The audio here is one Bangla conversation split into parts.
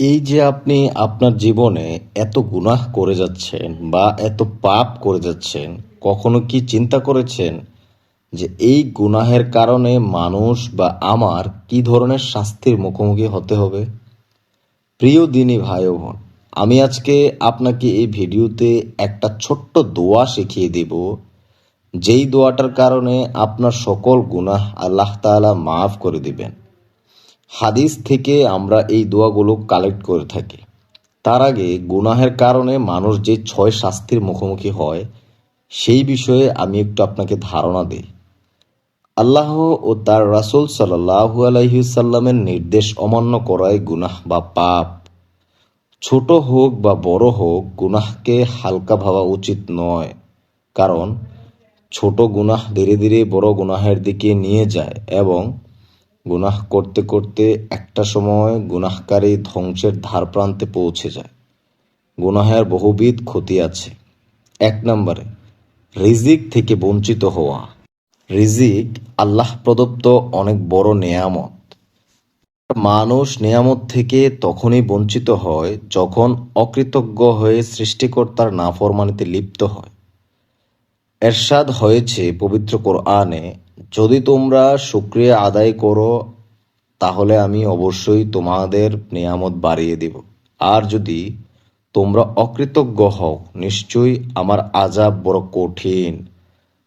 এই যে আপনি আপনার জীবনে এত গুনাহ করে যাচ্ছেন বা এত পাপ করে যাচ্ছেন, কখনো কি চিন্তা করেছেন যে এই গুনাহের কারণে মানুষ বা আমার কি ধরনের শাস্তির মুখোমুখি হতে হবে? প্রিয় দিনী ভাই বোন আমি আজকে আপনাকে এই ভিডিওতে একটা ছোট্ট দোয়া শিখিয়ে দেব। যেই দোয়াটার কারণে আপনার সকল গুনাহ আল্লাহ তাআলা মাফ করে দিবেন। হাদিস থেকে আমরা এই দোয়াগুলো কালেক্ট করে থাকি। তার আগে গুনাহের কারণে মানুষ যে ছয় শাস্তির মুখোমুখি হয়, সেই বিষয়ে আমি একটু আপনাকে ধারণা দিই। আল্লাহ ও তার রাসুল সাল্লাল্লাহু আলাইহি সাল্লামের নির্দেশ অমান্য করায় গুনাহ বা পাপ। ছোট হোক বা বড় হোক, গুনাহকে হালকা ভাবা উচিত নয়। কারণ ছোট গুনাহ ধীরে ধীরে বড় গুনাহের দিকে নিয়ে যায় এবং গুনাহ করতে করতে একটা সময় গুনাহকারী ধ্বংসের ধারপ্রান্তে পৌঁছে যায়। গুনাহের বহুবিধ ক্ষতি আছে। এক নম্বরে, রিজিক থেকে বঞ্চিত হওয়া। রিজিক আল্লাহ প্রদত্ত অনেক বড় নেয়ামত। মানুষ নেয়ামত থেকে তখনই বঞ্চিত হয় যখন অকৃতজ্ঞ হয়ে সৃষ্টিকর্তার নাফরমানিতে লিপ্ত হয়। এরশাদ হয়েছে পবিত্র কোরআনে যদি তোমরা শুক্রিয়া আদায় করো, তাহলে আমি অবশ্যই তোমাদের নিয়ামত বাড়িয়ে দেব। আর যদি তোমরা অকৃতজ্ঞ হও, নিশ্চয়ই আমার আজাব বড় কঠিন।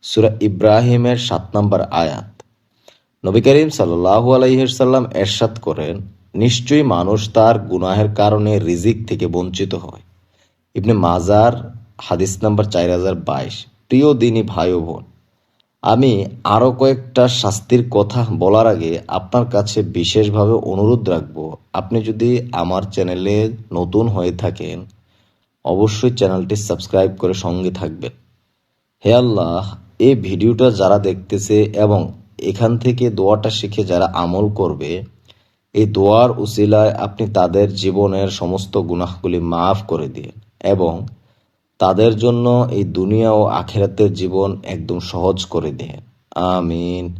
সুরা ইব্রাহিমের সাত নম্বর আয়াত। নবী করিম সাল্লাহ আলাইসাল্লাম এরশাদ করেন, নিশ্চয়ই মানুষ তার গুনাহের কারণে রিজিক থেকে বঞ্চিত হয়। ইবনে মাজার হাদিস নাম্বার চার হাজার বাইশ। প্রিয় দিনী ভাই বোন আমি আরও কয়েকটা শাস্তির কথা বলার আগে আপনার কাছে বিশেষভাবে অনুরোধ রাখব। আপনি যদি আমার চ্যানেলে নতুন হয়ে থাকেন, অবশ্যই চ্যানেলটি সাবস্ক্রাইব করে সঙ্গে থাকবেন। হে আল্লাহ এই ভিডিওটা যারা দেখতেছে এবং এখান থেকে দোয়াটা শিখে যারা আমল করবে, এই দোয়ার উসিলায় আপনি তাদের জীবনের সমস্ত গুনাহগুলি মাফ করে দিন এবং তাদের জন্য এই দুনিয়া ও আখেরাতের জীবন একদম সহজ করে দিন আমিন।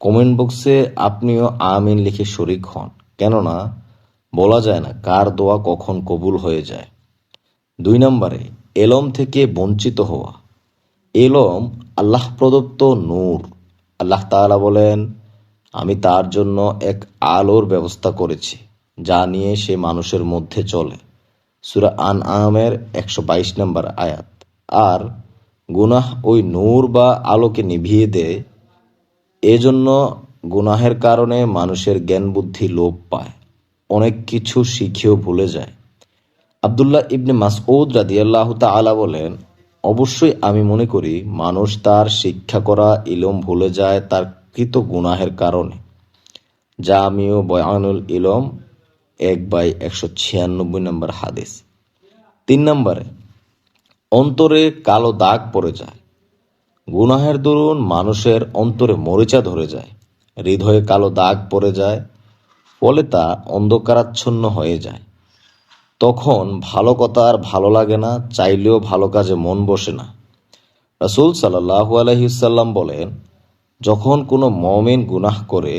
কমেন্ট বক্সে আপনিও আমিন লিখে শরিক হন। কেননা, বলা যায় না কার দোয়া কখন কবুল হয়ে যায়। দুই নম্বরে, এলম থেকে বঞ্চিত হওয়া। এলম আল্লাহ প্রদত্ত নূর। আল্লাহ তাআলা বলেন, আমি তার জন্য এক আলোর ব্যবস্থা করেছি, যা নিয়ে সে মানুষের মধ্যে চলে। সুরা আন আমের একশো বাইশ নম্বর আয়াত। আর গুনাহ ওই নূর বা আলোকে নিভিয়ে দেয়, এজন্য গুনাহের কারণে মানুষের জ্ঞান বুদ্ধি লোপ পায়, অনেক কিছু শিখেও ভুলে যায়। আবদুল্লাহ ইবনে মাসউদ রাদিয়াল্লাহ তাআলা বলেন, অবশ্যই আমি মনে করি মানুষ তার শিক্ষা করা ইলম ভুলে যায় তার কৃত গুনাহের কারণে। যা আমিও বয়ানুল ইলম এক বাই একশো ছিয়ানব্বই নম্বর হাদিস। তিন নম্বরে, অন্তরে কালো দাগ পড়ে যায়। গুনাহের দরুন মানুষের অন্তরে মরিচা ধরে যায়। হৃদয়ে কালো দাগ পড়ে যায়, ফলে তা অন্ধকারাচ্ছন্ন হয়ে যায়। তখন ভালো কথা আর ভালো লাগে না, চাইলেও ভালো কাজে মন বসে না। রাসুল সাল্লাহু আলহিসাল্লাম বলেন, যখন কোনো মমিন গুনাহ করে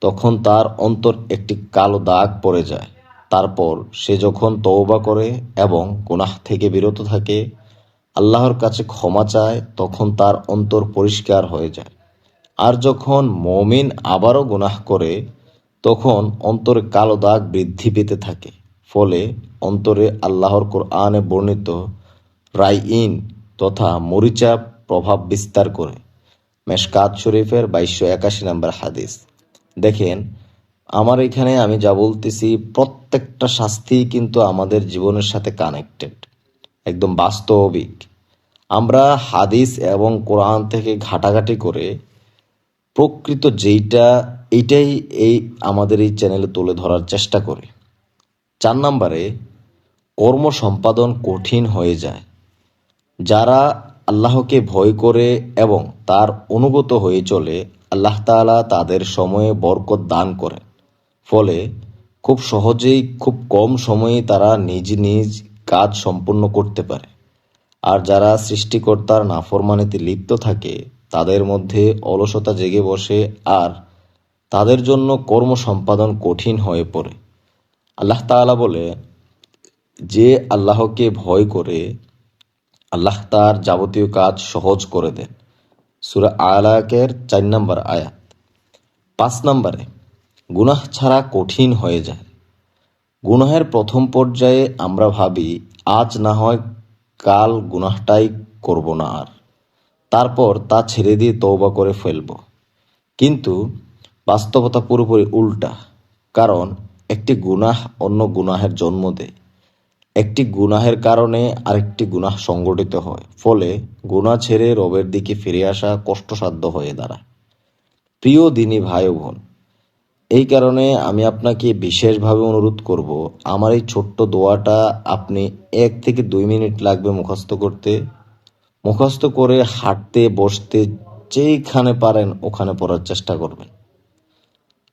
তখন তার অন্তর একটি কালো দাগ পড়ে যায়। তারপর সে যখন তওবা করে এবং গুনাহ থেকে বিরত থাকে, আল্লাহর কাছে ক্ষমা চায়, তখন তার অন্তর পরিষ্কার হয়ে যায়। আর যখন মমিন আবারও গুনাহ করে, তখন অন্তরে কালো দাগ বৃদ্ধি পেতে থাকে। ফলে অন্তরে আল্লাহর কোরআনে বর্ণিত রাইইন তথা মরিচা প্রভাব বিস্তার করে। মেশকাত শরীফের বাইশশো একাশি নম্বর হাদিস। দেখেন, আমার এখানে আমি যা বলতেছি, প্রত্যেকটা শাস্তি কিন্তু আমাদের জীবনের সাথে কানেক্টেড একদম বাস্তবিক। আমরা হাদিস এবং কোরআন থেকে ঘাটাঘাটি করে প্রকৃত যেইটা, এইটাই এই আমাদের এই চ্যানেলে তুলে ধরার চেষ্টা করে। চার নম্বরে, কর্ম সম্পাদন কঠিন হয়ে যায়। যারা আল্লাহকে ভয় করে এবং তার অনুগত হয়ে চলে আল্লাহ তাআলা তাদের সময়ে বরকত দান করেন। ফলে খুব সহজেই, খুব কম সময়ে তারা নিজ নিজ কাজ সম্পূর্ণ করতে পারে। আর যারা সৃষ্টিকর্তার নাফরমানিতে লিপ্ত থাকে, তাদের মধ্যে অলসতা জেগে বসে আর তাদের জন্য কর্ম সম্পাদন কঠিন হয়ে পড়ে। আল্লাহ তাআলা বলে, যে আল্লাহকে ভয় করে, আল্লাহ তার যাবতীয় কাজ সহজ করে দেন। সুরা আলাকের চার নম্বর আয়াত। পাঁচ নম্বরে, গুনাহ ছাড়া কঠিন হয়ে যায়। গুনাহের প্রথম পর্যায়ে আমরা ভাবি, আজ না হয় কাল গুনাহটাই করব না আর। তারপর তা ছেড়ে দিয়ে তওবা করে ফেলব। কিন্তু বাস্তবতা পুরোপুরি উল্টা, কারণ একটি গুনাহ অন্য গুনাহের জন্ম দেয়। একটি গুনাহের কারণে আরেকটি গুনাহ সংগঠিত হয়, ফলে গুনাহ ছেড়ে রবের দিকে ফিরে আসা কষ্টসাধ্য হয়ে দাঁড়ায়। প্রিয় দিনী ভাই বোন এই কারণে আমি আপনাকে বিশেষভাবে অনুরোধ করব, আমার এই ছোট্ট দোয়াটা আপনি এক থেকে দুই মিনিট লাগবে মুখস্থ করতে। মুখস্থ করে হাঁটতে, বসতে, যেইখানে পারেন ওখানে পড়ার চেষ্টা করবেন।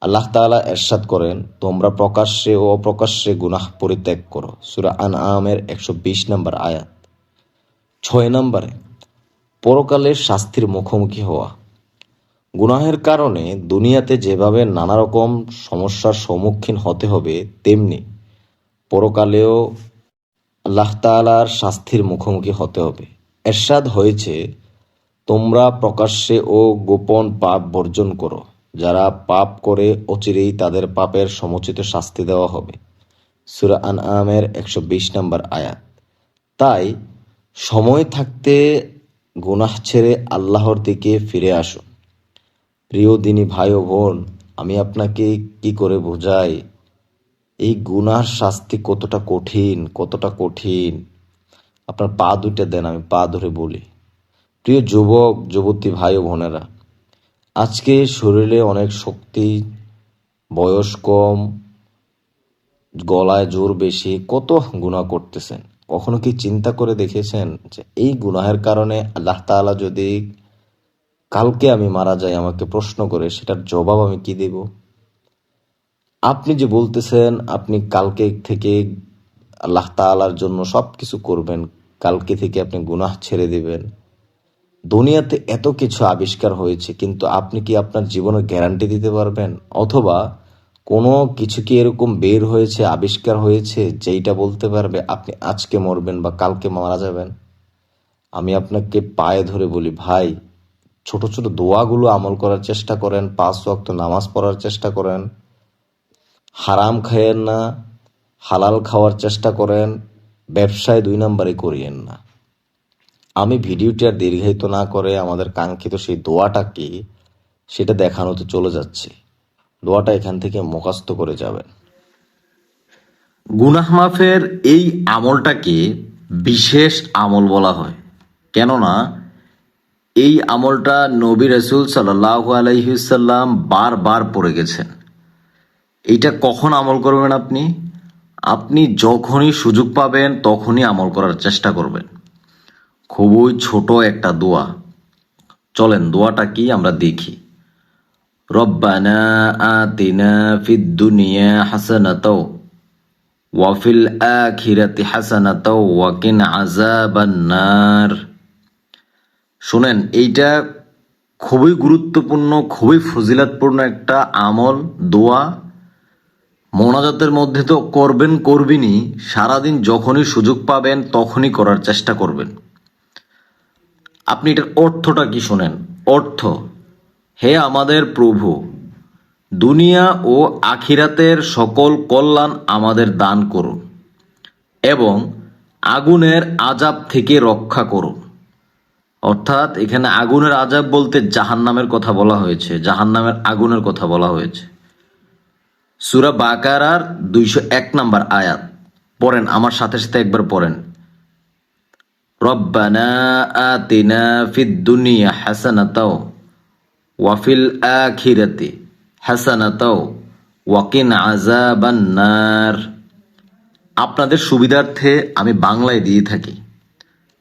আল্লাহ তাআলা এরশাদ করেন, তোমরা প্রকাশ্যে ও অপ্রকাশ্যে গুনাহ পরিত্যাগ করো। সুরা আন আমের একশো বিশ নম্বর আয়াত। ছয় নম্বরে, পরকালের শাস্তির মুখোমুখি হওয়া। গুনাহের কারণে দুনিয়াতে যেভাবে নানা রকম সমস্যার সম্মুখীন হতে হবে, তেমনি পরকালেও আল্লাহ তাআলার শাস্তির মুখোমুখি হতে হবে। এরশাদ হয়েছে, তোমরা প্রকাশ্যে ও গোপন পাপ বর্জন করো। যারা পাপ করে অচিরেই তাদের পাপের সমুচিত শাস্তি দেওয়া হবে। সুরা আন আমের একশো বিশ নম্বর আয়াত। তাই সময় থাকতে গুনাহ ছেড়ে আল্লাহর দিকে ফিরে আসুন। প্রিয় দিনী ভাই ও বোন, আমি আপনাকে কি করে বোঝাই? এই গুনার শাস্তি কতটা কঠিন কতটা কঠিন? আপনার পা দুইটা দেন, আমি পা ধরে বলি। প্রিয় যুবক, যুবতী ভাই ও বোনেরা আজকে শরীরে অনেক শক্তি, বয়স কম, গলায় জোর বেশি, কত গুনাহ করতেছেন? কখনো কি চিন্তা করে দেখেছেন যে এই গুনাহের কারণে আল্লাহ তাআলা যদি কালকে আমি মারা যাই আমাকে প্রশ্ন করে, সেটার জবাব আমি কি দেব? আপনি যে বলতেছেন, আপনি কালকে থেকে আল্লাহ তাআলার জন্য সব কিছু করবেন, কালকে থেকে আপনি গুনাহ ছেড়ে দিবেন। দুনিয়াতে এত কিছু আবিষ্কার হয়েছে, কিন্তু আপনি কি আপনার জীবনের গ্যারান্টি দিতে পারবেন? অথবা কোনো কিছু কি এরকম বের হয়েছে, আবিষ্কার হয়েছে, যেইটা বলতে পারবে আপনি আজকে মরবেন বা কালকে মারা যাবেন? আমি আপনাকে পায়ে ধরে বলি, ভাই, ছোট ছোট দোয়াগুলো আমল করার চেষ্টা করেন, পাঁচ ওয়াক্ত নামাজ পড়ার চেষ্টা করেন, হারাম খায়েন না, হালাল খাওয়ার চেষ্টা করেন, ব্যবসায় দুই নম্বরে করিয়েন না। আমি ভিডিওটি আর দীর্ঘায়িত না করে আমাদের কাঙ্ক্ষিত সেই দোয়াটা কি, সেটা দেখানোতে চলে যাচ্ছি। দোয়াটা এখান থেকে মুখস্থ করে যাবেন। গুনাহ মাফের এই আমলটাকে বিশেষ আমল বলা হয়? কেননা, এই আমলটা নবী রসুল সাল্লাহ আলহিসাল্লাম বারবার পড়ে গেছেন। এইটা কখন আমল করবেন আপনি? আপনি যখনই সুযোগ পাবেন তখনই আমল করার চেষ্টা করবেন। খুবই ছোট একটা দোয়া। চলেন, দোয়াটা কি আমরা দেখি। রব্বানা আতিনা ফিদ দুনিয়া হাসানাতাও ওয়াফিল আখিরাতি হাসানাতাও ওয়াকিন আযাবান নার। শুনেন, এইটা খুবই গুরুত্বপূর্ণ, খুবই ফজিলাতপূর্ণ একটা আমল, দোয়া। মোনাজাতের মধ্যে তো করবেন, করবেনই। সারাদিন যখনই সুযোগ পাবেন, তখনই করার চেষ্টা করবেন। আপনি এটার অর্থটা কি শোনেন? অর্থ, হে আমাদের প্রভু, দুনিয়া ও আখিরাতের সকল কল্যাণ আমাদের দান করুন এবং আগুনের আজাব থেকে রক্ষা করুন। অর্থাৎ এখানে আগুনের আজাব বলতে জাহান্নামের কথা বলা হয়েছে, জাহান্নামের আগুনের কথা বলা হয়েছে। সুরা বাকারার দুইশো এক নাম্বার আয়াত, পড়েন, আমার সাথে সাথে একবার পড়েন। নার। আপনাদের সুবিধার্থে আমি বাংলায় দিয়ে থাকি।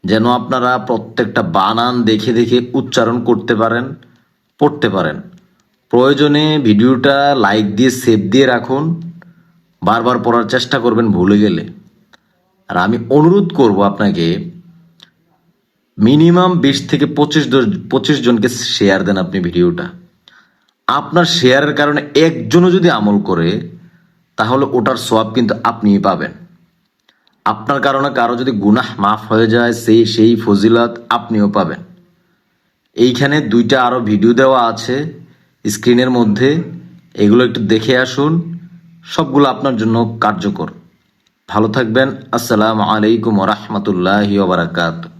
যেন আপনারা প্রত্যেকটা বানান দেখে দেখে উচ্চারণ করতে পারেন, পড়তে পারেন। প্রয়োজনে ভিডিওটা লাইক দিয়ে, সেভ দিয়ে রাখুন। বারবার পড়ার চেষ্টা করবেন ভুলে গেলে। আর আমি অনুরোধ করব আপনাকে মিনিমাম বিশ থেকে পঁচিশ পঁচিশ জনকে শেয়ার দেন আপনি ভিডিওটা। আপনার শেয়ারের কারণে একজনও যদি আমল করে, তাহলে ওটার সোয়াব কিন্তু আপনিই পাবেন। আপনার কারণে কারও যদি গুনাহ মাফ হয়ে যায়, সেই সেই ফজিলত আপনিও পাবেন। এইখানে দুইটা আরও ভিডিও দেওয়া আছে, স্ক্রিনের মধ্যে। এগুলো একটু দেখে আসুন। সবগুলো আপনার জন্য কার্যকর। ভালো থাকবেন। আসসালামু আলাইকুম রহমতুল্লাহ বারাকাতু